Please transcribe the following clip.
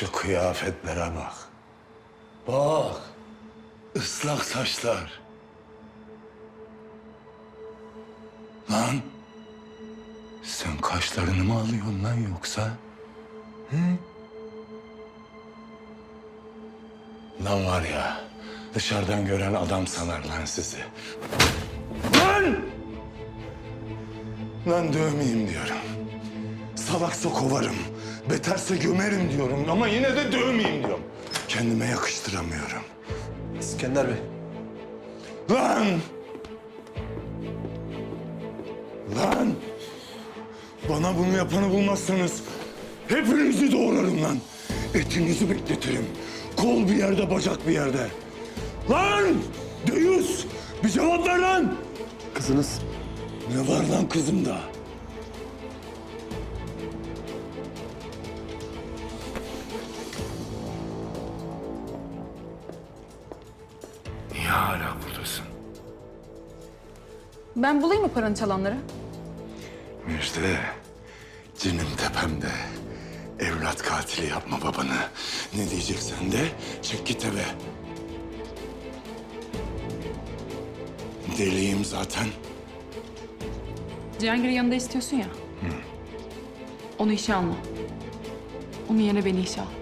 Şu kıyafetlere bak. Bak. Islak saçlar. Lan. Sen kaşlarını mı alıyorsun lan yoksa? Hı? Lan var ya. Dışarıdan gören adam sanar lan sizi. Lan! Lan dövmeyeyim diyorum. Salaksa kovarım. Beterse gömerim diyorum ama yine de dövmeyeyim diyorum. Kendime yakıştıramıyorum. İskender Bey. Lan! Lan! Bana bunu yapanı bulmazsanız hepinizi doğrarım lan. Etinizi bekletirim. Kol bir yerde, bacak bir yerde. Lan! Deyus! Bir cevap ver lan! Kızınız Ne var lan kızımda? Niye hala buradasın? Ben bulayım mı paranı çalanları? Müjde, cinim tepemde. Evlat katili yapma babanı. Ne diyeceksen de çek git eve. Deliyim zaten. Cihangir'i yanında istiyorsun ya. Onu işe alma. Onun yerine beni işe al.